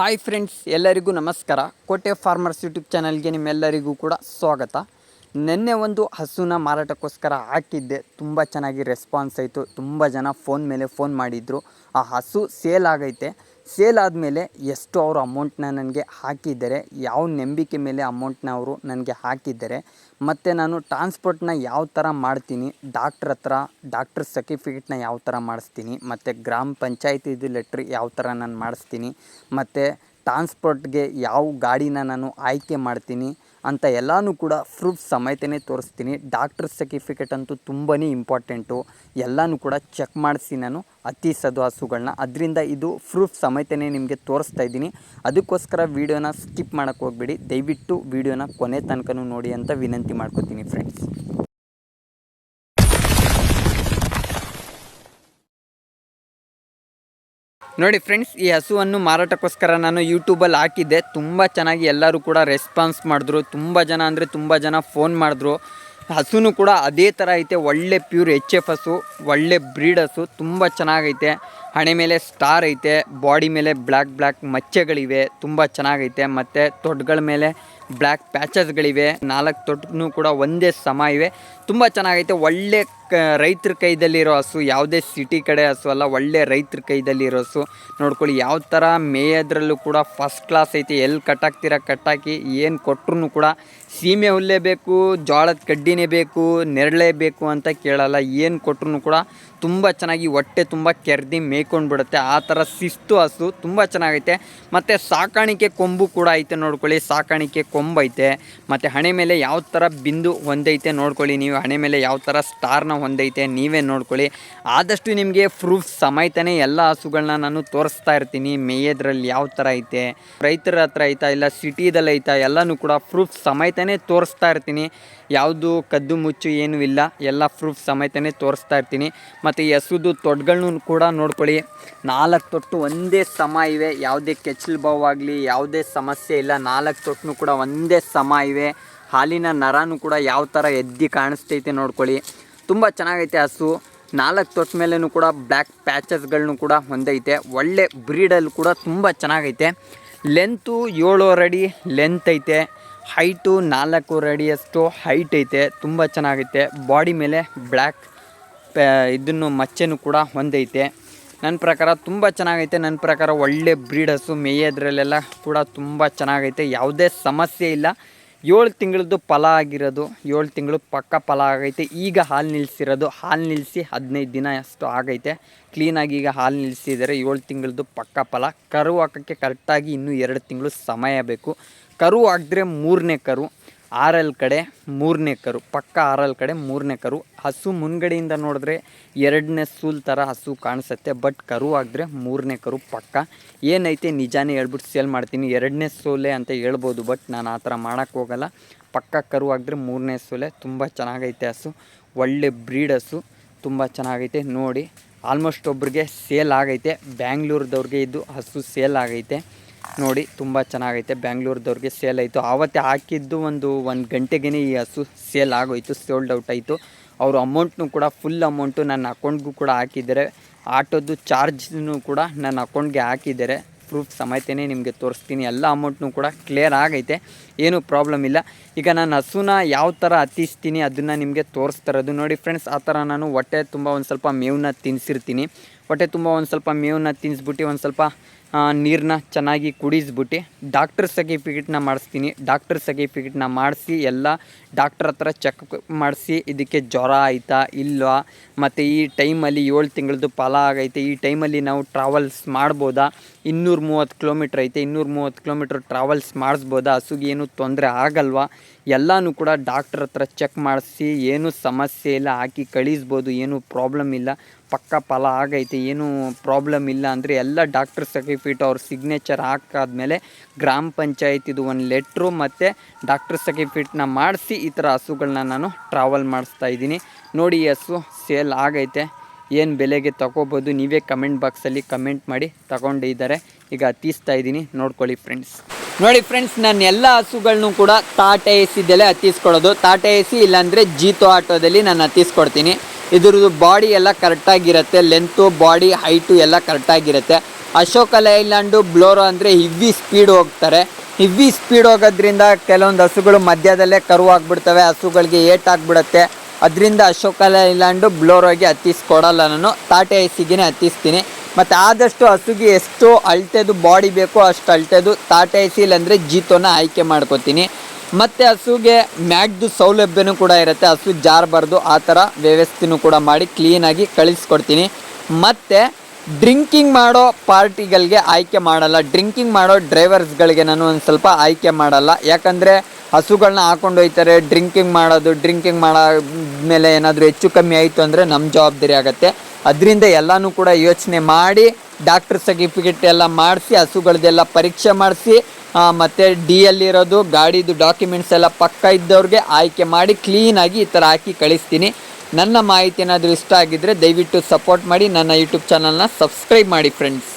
Hi friends ಎಲ್ಲರಿಗೂ ನಮಸ್ಕಾರ. ಕೋಟೆ ಫಾರ್ಮರ್ಸ್ ಯೂಟ್ಯೂಬ್ ಚಾನಲ್ಗೆ ನಿಮ್ಮೆಲ್ಲರಿಗೂ ಕೂಡ ಸ್ವಾಗತ. ನಿನ್ನೆ ಒಂದು ಹಸುನ ಮಾರಾಟಕ್ಕೋಸ್ಕರ ಹಾಕಿದ್ದೆ. ತುಂಬ ಚೆನ್ನಾಗಿ ರೆಸ್ಪಾನ್ಸ್ ಆಯಿತು. ತುಂಬ ಜನ ಫೋನ್ ಮೇಲೆ ಫೋನ್ ಮಾಡಿದರು. ಆ ಹಸು ಸೇಲ್ ಆಗೈತೆ. ಸೇಲ್ ಆದಮೇಲೆ ಎಷ್ಟು ಅವರು ಅಮೌಂಟ್ನ ನನಗೆ ಹಾಕಿದ್ದಾರೆ, ಯಾವ ನಂಬಿಕೆ ಮೇಲೆ ಅಮೌಂಟ್ನ ಅವರು ನನಗೆ ಹಾಕಿದ್ದಾರೆ. ಮತ್ತು ನಾನು ಟ್ರಾನ್ಸ್ಪೋರ್ಟ್ನ ಯಾವ ಥರ ಮಾಡ್ತೀನಿ, ಡಾಕ್ಟ್ರ್ ಹತ್ರ, ಡಾಕ್ಟ್ರ್ ಸರ್ಟಿಫಿಕೇಟ್ನ ಯಾವ ಥರ ಮಾಡಿಸ್ತೀನಿ, ಮತ್ತು ಗ್ರಾಮ ಪಂಚಾಯತಿದು ಲೆಟ್ರ್ ಯಾವ ಥರ ನಾನು ಮಾಡಿಸ್ತೀನಿ, ಮತ್ತು ಟ್ರಾನ್ಸ್ಪೋರ್ಟ್ಗೆ ಯಾವ ಗಾಡಿನ ನಾನು ಆಯ್ಕೆ ಮಾಡ್ತೀನಿ ಅಂತ ಎಲ್ಲನೂ ಕೂಡ ಪ್ರೂಫ್ ಸಮೇತನೇ ತೋರಿಸ್ತೀನಿ. ಡಾಕ್ಟ್ರ್ ಸರ್ಟಿಫಿಕೇಟ್ ಅಂತೂ ತುಂಬಾ ಇಂಪಾರ್ಟೆಂಟು ಎಲ್ಲನೂ ಕೂಡ ಚೆಕ್ ಮಾಡಿಸಿ ನಾನು ಅತಿ ಸದು ಹಸುಗಳನ್ನ ಅದರಿಂದ ಇದು ಪ್ರೂಫ್ ಸಮೇತನೇ ನಿಮಗೆ ತೋರಿಸ್ತಾ ಇದ್ದೀನಿ. ಅದಕ್ಕೋಸ್ಕರ ವೀಡಿಯೋನ ಸ್ಕಿಪ್ ಮಾಡೋಕ್ಕೆ ಹೋಗ್ಬೇಡಿ. ದಯವಿಟ್ಟು ವೀಡಿಯೋನ ಕೊನೆ ತನಕನೂ ನೋಡಿ ಅಂತ ವಿನಂತಿ ಮಾಡ್ಕೋತೀನಿ ಫ್ರೆಂಡ್ಸ್ ನೋಡಿ ಫ್ರೆಂಡ್ಸ್ ಈ ಹಸುವನ್ನು ಮಾರಾಟಕ್ಕೋಸ್ಕರ ನಾನು ಯೂಟ್ಯೂಬಲ್ಲಿ ಹಾಕಿದ್ದೆ. ತುಂಬ ಚೆನ್ನಾಗಿ ಎಲ್ಲರೂ ಕೂಡ ರೆಸ್ಪಾನ್ಸ್ ಮಾಡಿದ್ರು. ತುಂಬ ಜನ ಅಂದರೆ ತುಂಬ ಜನ ಫೋನ್ ಮಾಡಿದ್ರು. ಹಸುನು ಕೂಡ ಅದೇ ಥರ ಐತೆ. ಒಳ್ಳೆ ಪ್ಯೂರ್ ಎಚ್ ಎಫ್ ಹಸು, ಒಳ್ಳೆ ಬ್ರೀಡ್ ಹಸು, ತುಂಬ ಚೆನ್ನಾಗೈತೆ. ಹಣೆ ಮೇಲೆ ಸ್ಟಾರ್ ಐತೆ. ಬಾಡಿ ಮೇಲೆ ಬ್ಲ್ಯಾಕ್ ಬ್ಲ್ಯಾಕ್ ಮಚ್ಚೆಗಳಿವೆ. ತುಂಬ ಚೆನ್ನಾಗೈತೆ. ಮತ್ತು ತೊಡ್ಗಳ ಮೇಲೆ ಬ್ಲ್ಯಾಕ್ ಪ್ಯಾಚಸ್ಗಳಿವೆ ನಾಲ್ಕು ತೊಟ್ಟು ಕೂಡ ಒಂದೇ ಸಮ ಇವೆ. ತುಂಬ ಚೆನ್ನಾಗೈತೆ. ಒಳ್ಳೆ ಕ, ರೈತರ ಕೈದಲ್ಲಿರೋ ಹಸು, ಯಾವುದೇ ಸಿಟಿ ಕಡೆ ಹಸು ಅಲ್ಲ, ಒಳ್ಳೆ ರೈತರ ಕೈದಲ್ಲಿರೋ ಹಸು. ನೋಡ್ಕೊಳ್ಳಿ, ಯಾವ ಥರ ಮೇಯೋದ್ರಲ್ಲೂ ಕೂಡ ಫಸ್ಟ್ ಕ್ಲಾಸ್ ಐತೆ. ಎಲ್ಲಿ ಕಟ್ಟಾಕ್ತೀರ ಕಟ್ಟಾಕಿ, ಏನು ಕೊಟ್ರು ಕೂಡ ಸೀಮೆ ಹುಲ್ಲೇ ಬೇಕು, ಜೋಳದ ಕಡ್ಡಿನೇ ಬೇಕು, ನೆರಳೇ ಬೇಕು ಅಂತ ಕೇಳಲ್ಲ. ಏನು ಕೊಟ್ರು ಕೂಡ ತುಂಬ ಚೆನ್ನಾಗಿ ಹೊಟ್ಟೆ ತುಂಬ ಕೆರೆದಿ ಮೇಯ್ಕೊಂಡು ಬಿಡುತ್ತೆ ಆ ಥರ ಶಿಸ್ತು ಹಸು ತುಂಬ ಚೆನ್ನಾಗೈತೆ. ಮತ್ತು ಸಾಕಾಣಿಕೆ ಕೊಂಬು ಕೂಡ ಐತೆ ನೋಡ್ಕೊಳ್ಳಿ. ಸಾಕಾಣಿಕೆ ಕೊಂಬು ಐತೆ. ಮತ್ತು ಹಣೆ ಮೇಲೆ ಯಾವ ಥರ ಬಿಂದು ಹೊಂದೈತೆ ನೋಡ್ಕೊಳ್ಳಿ ನೀವು. ಹಣೆ ಮೇಲೆ ಯಾವ ಥರ ಸ್ಟಾರ್ನ ಹೊಂದೈತೆ ನೀವೇ ನೋಡ್ಕೊಳ್ಳಿ. ಆದಷ್ಟು ನಿಮಗೆ ಪ್ರೂಫ್ ಸಮೇತನೇ ಎಲ್ಲ ಹಸುಗಳನ್ನ ನಾನು ತೋರಿಸ್ತಾ ಇರ್ತೀನಿ. ಮೇಯೋದ್ರಲ್ಲಿ ಯಾವ ಥರ ಐತೆ, ರೈತರ ಹತ್ರ ಐತಾ ಇಲ್ಲ ಸಿಟಿದಲ್ಲಿ ಐತಾ ಎಲ್ಲನೂ ಕೂಡ ಪ್ರೂಫ್ ಸಮೇತನೇ ತೋರಿಸ್ತಾ ಇರ್ತೀನಿ. ಯಾವುದು ಕದ್ದು ಮುಚ್ಚು ಏನೂ ಇಲ್ಲ. ಎಲ್ಲ ಪ್ರೂಫ್ ಸಮೇತನೇ ತೋರಿಸ್ತಾ ಇರ್ತೀನಿ. ಈ ಹಸುದು ತೊಟ್ಗಳನ್ನೂ ಕೂಡ ನೋಡ್ಕೊಳ್ಳಿ. ನಾಲ್ಕು ತೊಟ್ಟು ಒಂದೇ ಸಮ ಇವೆ. ಯಾವುದೇ ಕೆಚ್ಚಲು ಬಾವಾಗಲಿ ಯಾವುದೇ ಸಮಸ್ಯೆ ಇಲ್ಲ. ನಾಲ್ಕು ತೊಟ್ಟನು ಕೂಡ ಒಂದೇ ಸಮ ಇವೆ. ಹಾಲಿನ ನರನೂ ಕೂಡ ಯಾವ ಥರ ಎದ್ದಿ ಕಾಣಿಸ್ತೈತೆ ನೋಡ್ಕೊಳ್ಳಿ. ತುಂಬ ಚೆನ್ನಾಗೈತೆ ಹಸು. ನಾಲ್ಕು ತೊಟ್ಟ ಮೇಲೂ ಕೂಡ ಬ್ಲ್ಯಾಕ್ ಪ್ಯಾಚಸ್ಗಳನ್ನೂ ಕೂಡ ಹೊಂದೈತೆ. ಒಳ್ಳೆ ಬ್ರೀಡಲ್ಲಿ ಕೂಡ ತುಂಬ ಚೆನ್ನಾಗೈತೆ. ಲೆಂತು ಏಳುವರೆ ಅಡಿ ಲೆಂತ್ ಐತೆ. ಹೈಟು ನಾಲ್ಕೂವರೆ ಅಡಿಯಷ್ಟು ಹೈಟ್ ಐತೆ. ತುಂಬ ಚೆನ್ನಾಗೈತೆ. ಬಾಡಿ ಮೇಲೆ ಬ್ಲ್ಯಾಕ್ ಇದನ್ನು ಮಚ್ಚೆನೂ ಕೂಡ ಹೊಂದೈತೆ. ನನ್ನ ಪ್ರಕಾರ ತುಂಬ ಚೆನ್ನಾಗೈತೆ. ನನ್ನ ಪ್ರಕಾರ ಒಳ್ಳೆ ಬ್ರೀಡ್ ಹಸು. ಮೇಯೋದ್ರಲ್ಲೆಲ್ಲ ಕೂಡ ತುಂಬ ಚೆನ್ನಾಗೈತೆ. ಯಾವುದೇ ಸಮಸ್ಯೆ ಇಲ್ಲ. ಏಳು ತಿಂಗಳದ್ದು ಫಲ ಆಗಿರೋದು. ಏಳು ತಿಂಗಳು ಪಕ್ಕ ಫಲ ಆಗೈತೆ. ಈಗ ಹಾಲು ನಿಲ್ಲಿಸಿರೋದು ಹಾಲು ನಿಲ್ಲಿಸಿ ಹದಿನೈದು ದಿನ ಅಷ್ಟು ಆಗೈತೆ. ಕ್ಲೀನಾಗಿ ಈಗ ಹಾಲು ನಿಲ್ಲಿಸಿದರೆ ಏಳು ತಿಂಗಳದ್ದು ಪಕ್ಕ ಫಲ. ಕರು ಹಾಕೋಕ್ಕೆ ಕರೆಕ್ಟಾಗಿ ಇನ್ನೂ ಎರಡು ತಿಂಗಳು ಸಮಯ ಬೇಕು. ಕರು ಹಾಕಿದ್ರೆ ಮೂರನೇ ಕರು. ಆರಲ್ ಕಡೆ ಮೂರನೇ ಕರು, ಪಕ್ಕ ಆರಲ್ ಕಡೆ ಮೂರನೇ ಕರು. ಹಸು ಮುನ್ಗಡೆಯಿಂದ ನೋಡಿದ್ರೆ ಎರಡನೇ ಸೂಲ್ ಥರ ಹಸು ಕಾಣಿಸುತ್ತೆ, ಬಟ್ ಕರು ಆಗಿದ್ರೆ ಮೂರನೇ ಕರು ಪಕ್ಕ. ಏನೈತೆ ನಿಜಾನೇ ಹೇಳ್ಬಿಟ್ಟು ಸೇಲ್ ಮಾಡ್ತೀನಿ, ಎರಡನೇ ಸೋಲೆ ಅಂತ ಹೇಳ್ಬೋದು, ಬಟ್ ನಾನು ಆ ಥರ ಮಾಡೋಕ್ಕೆ ಹೋಗಲ್ಲ. ಪಕ್ಕ ಕರು ಆಗಿದ್ರೆ ಮೂರನೇ ಸೋಲೆ, ತುಂಬ ಚೆನ್ನಾಗೈತೆ ಹಸು. ಒಳ್ಳೆ ಬ್ರೀಡ್ ಹಸು, ತುಂಬ ಚೆನ್ನಾಗೈತೆ, ನೋಡಿ. ಆಲ್ಮೋಸ್ಟ್ ಒಬ್ರಿಗೆ ಸೇಲ್ ಆಗೈತೆ, ಬ್ಯಾಂಗ್ಳೂರ್ದವ್ರಿಗೆ ಇದು ಹಸು ಸೇಲ್ ಆಗೈತೆ. ನೋಡಿ, ತುಂಬ ಚೆನ್ನಾಗೈತೆ. ಬ್ಯಾಂಗ್ಳೂರ್ದವ್ರಿಗೆ ಸೇಲ್ ಆಯಿತು. ಆವತ್ತೇ ಹಾಕಿದ್ದು ಒಂದು ಒಂದು ಗಂಟೆಗೇ ಈ ಹಸು ಸೇಲ್ ಆಗೋಯ್ತು ಸೋಲ್ಡ್ ಔಟ್ ಆಯಿತು. ಅವರು ಅಮೌಂಟ್ನು ಕೂಡ ಫುಲ್ ಅಮೌಂಟು ನನ್ನ ಅಕೌಂಟ್ಗೂ ಕೂಡ ಹಾಕಿದ್ದಾರೆ. ಆಟೋದು ಚಾರ್ಜ್ನು ಕೂಡ ನನ್ನ ಅಕೌಂಟ್ಗೆ ಹಾಕಿದ್ದಾರೆ. ಪ್ರೂಫ್ ಸಮೇತನೇ ನಿಮಗೆ ತೋರಿಸ್ತೀನಿ. ಎಲ್ಲ ಅಮೌಂಟ್ನು ಕೂಡ ಕ್ಲಿಯರ್ ಆಗೈತೆ. ಏನೂ ಪ್ರಾಬ್ಲಮ್ ಇಲ್ಲ. ಈಗ ನಾನು ಹಸುನ ಯಾವ ಥರ ಹತ್ತಿಸ್ತೀನಿ ಅದನ್ನು ನಿಮಗೆ ತೋರಿಸ್ತಾ ಇರೋದು ನೋಡಿ ಫ್ರೆಂಡ್ಸ್ ಆ ಥರ ನಾನು ಹೊಟ್ಟೆ ತುಂಬ ಒಂದು ಸ್ವಲ್ಪ ಮೇವನ್ನ ತಿನ್ನಿಸಿರ್ತೀನಿ ಹೊಟ್ಟೆ ತುಂಬ ಒಂದು ಸ್ವಲ್ಪ ಮೇವನ್ನ ತಿನ್ನಿಸ್ಬಿಟ್ಟು ಒಂದು ಸ್ವಲ್ಪ ನೀರನ್ನ ಚೆನ್ನಾಗಿ ಕುಡಿಸ್ಬಿಟ್ಟು ಡಾಕ್ಟ್ರ್ ಸರ್ಟಿಫಿಕೇಟ್ನ ಮಾಡಿಸ್ತೀನಿ. ಡಾಕ್ಟ್ರ್ ಸರ್ಟಿಫಿಕೇಟ್ನ ಮಾಡಿಸಿ ಎಲ್ಲ ಡಾಕ್ಟ್ರ್ ಹತ್ರ ಚೆಕ್ ಮಾಡಿಸಿ ಇದಕ್ಕೆ ಜ್ವರ ಆಯಿತಾ ಇಲ್ವಾ? ಮತ್ತು ಈ ಟೈಮಲ್ಲಿ ಏಳು ತಿಂಗಳದ್ದು ಫಲ ಆಗೈತೆ. ಈ ಟೈಮಲ್ಲಿ ನಾವು ಟ್ರಾವೆಲ್ಸ್ ಮಾಡ್ಬೋದಾ? ಇನ್ನೂರು ಮೂವತ್ತು ಕಿಲೋಮೀಟ್ರ್ ಐತೆ. ಇನ್ನೂರು ಮೂವತ್ತು ಕಿಲೋಮೀಟ್ರ್ ಟ್ರಾವೆಲ್ಸ್ ಮಾಡಿಸ್ಬೋದಾ? ಹಸುಗೆ ಏನು ತೊಂದರೆ ಆಗಲ್ವಾ? ಎಲ್ಲನೂ ಕೂಡ ಡಾಕ್ಟ್ರ್ ಹತ್ರ ಚೆಕ್ ಮಾಡಿಸಿ ಏನೂ ಸಮಸ್ಯೆ ಇಲ್ಲ, ಹಾಕಿ ಕಳಿಸ್ಬೋದು, ಏನೂ ಪ್ರಾಬ್ಲಮ್ ಇಲ್ಲ. ಪಕ್ಕ ಫಲ ಆಗೈತೆ, ಏನೂ ಪ್ರಾಬ್ಲಮ್ ಇಲ್ಲ ಅಂದರೆ ಎಲ್ಲ ಡಾಕ್ಟ್ರ್ ಸರ್ಟಿಫಿಕೇಟ್ ಅವ್ರ ಸಿಗ್ನೇಚರ್ ಹಾಕಾದ್ಮೇಲೆ ಗ್ರಾಮ ಪಂಚಾಯತಿದು ಒಂದು ಲೆಟ್ರು ಮತ್ತು ಡಾಕ್ಟ್ರ್ ಸರ್ಟಿಫಿಕೇಟ್ನ ಮಾಡಿಸಿ ಈ ಥರ ಹಸುಗಳನ್ನ ನಾನು ಟ್ರಾವೆಲ್ ಮಾಡಿಸ್ತಾ ಇದ್ದೀನಿ. ನೋಡಿ ಈ ಹಸು ಸೇಲ್ ಆಗೈತೆ, ಏನು ಬೆಲೆಗೆ ತಗೋಬೋದು ನೀವೇ ಕಮೆಂಟ್ ಬಾಕ್ಸಲ್ಲಿ ಕಮೆಂಟ್ ಮಾಡಿ ತಗೊಂಡಿದ್ದಾರೆ. ಈಗ ಹತ್ತಿಸ್ತಾ ಇದ್ದೀನಿ, ನೋಡ್ಕೊಳ್ಳಿ ಫ್ರೆಂಡ್ಸ್ ನೋಡಿ ಫ್ರೆಂಡ್ಸ್ ನಾನು ಎಲ್ಲ ಹಸುಗಳನ್ನೂ ಕೂಡ ತಾಟೆ ಎ ಸಿದಲ್ಲೇ ಹತ್ತಿಸ್ಕೊಡೋದು ತಾಟೆ ಎ ಇಲ್ಲಾಂದರೆ ಜೀತೋ ಆಟೋದಲ್ಲಿ ನಾನು ಹತ್ತಿಸ್ಕೊಡ್ತೀನಿ. ಇದ್ರದ್ದು ಬಾಡಿ ಎಲ್ಲ ಕರೆಕ್ಟಾಗಿರುತ್ತೆ ಲೆಂತು ಬಾಡಿ ಹೈಟು ಎಲ್ಲ ಕರೆಕ್ಟಾಗಿರುತ್ತೆ ಅಶೋಕ ಲೈಲ್ಯಾಂಡು, ಬ್ಲೋರೋ ಅಂದರೆ ಹಿವ್ವಿ ಸ್ಪೀಡ್ ಹೋಗ್ತಾರೆ. ಹಿವ್ವಿ ಸ್ಪೀಡ್ ಹೋಗೋದ್ರಿಂದ ಕೆಲವೊಂದು ಹಸುಗಳು ಮಧ್ಯದಲ್ಲೇ ಕರು ಆಗ್ಬಿಡ್ತವೆ, ಹಸುಗಳಿಗೆ ಏಟ್ ಆಗ್ಬಿಡುತ್ತೆ. ಅದರಿಂದ ಅಶೋಕ ಲೈಲ್ಯಾಂಡು, ಬ್ಲೋರೋಗೆ ಹತ್ತಿಸ್ಕೊಡಲ್ಲ ನಾನು. ತಾಟೆ ಐಸಿಗೆ ಹತ್ತಿಸ್ತೀನಿ. ಮತ್ತು ಆದಷ್ಟು ಹಸುಗೆ ಎಷ್ಟು ಅಳತೆದು ಬಾಡಿ ಬೇಕೋ ಅಷ್ಟು ಅಳತೆದು ತಾಟೆ ಐಸಿ ಇಲ್ಲಾಂದರೆ ಜೀತೋನ ಆಯ್ಕೆ ಮಾಡ್ಕೋತೀನಿ. ಮತ್ತು ಹಸುಗೆ ಮ್ಯಾಗ್ದು ಸೌಲಭ್ಯನೂ ಕೂಡ ಇರುತ್ತೆ. ಹಸು ಜಾರಬಾರ್ದು, ಆ ಥರ ವ್ಯವಸ್ಥೆನೂ ಕೂಡ ಮಾಡಿ ಕ್ಲೀನಾಗಿ ಕಳಿಸ್ಕೊಡ್ತೀನಿ. ಮತ್ತು ಡ್ರಿಂಕಿಂಗ್ ಮಾಡೋ ಪಾರ್ಟಿಗಳಿಗೆ ಆಯ್ಕೆ ಮಾಡಲ್ಲ. ಡ್ರಿಂಕಿಂಗ್ ಮಾಡೋ ಡ್ರೈವರ್ಸ್ಗಳಿಗೆ ನಾನು ಒಂದು ಸ್ವಲ್ಪ ಆಯ್ಕೆ ಮಾಡಲ್ಲ. ಯಾಕಂದರೆ ಹಸುಗಳನ್ನ ಹಾಕೊಂಡು ಹೋಯ್ತಾರೆ, ಡ್ರಿಂಕಿಂಗ್ ಮಾಡೋದು, ಡ್ರಿಂಕಿಂಗ್ ಮೇಲೆ ಏನಾದರೂ ಹೆಚ್ಚು ಕಮ್ಮಿ ಆಯಿತು ಅಂದರೆ ನಮ್ಮ ಜವಾಬ್ದಾರಿ ಆಗುತ್ತೆ. ಅದರಿಂದ ಎಲ್ಲನೂ ಕೂಡ ಯೋಚನೆ ಮಾಡಿ ಡಾಕ್ಟರ್ ಸರ್ಟಿಫಿಕೇಟ್ ಎಲ್ಲ ಮಾಡಿಸಿ ಹಸುಗಳದ್ದೆಲ್ಲ ಪರೀಕ್ಷೆ ಮಾಡಿಸಿ ಮತ್ತು ಡಿ ಎಲ್ಲಿರೋದು ಗಾಡಿದು ಡಾಕ್ಯುಮೆಂಟ್ಸ್ ಎಲ್ಲ ಪಕ್ಕ ಇದ್ದವ್ರಿಗೆ ಆಯ್ಕೆ ಮಾಡಿ ಕ್ಲೀನಾಗಿ ಈ ಥರ ಹಾಕಿ ಕಳಿಸ್ತೀನಿ. ನನ್ನ ಮಾಹಿತಿ ಏನಾದರೂ ಇಷ್ಟ ಆಗಿದ್ದರೆ ದಯವಿಟ್ಟು ಸಪೋರ್ಟ್ ಮಾಡಿ ನನ್ನ ಯೂಟ್ಯೂಬ್ ಚಾನಲ್ನ ಸಬ್ಸ್ಕ್ರೈಬ್ ಮಾಡಿ ಫ್ರೆಂಡ್ಸ್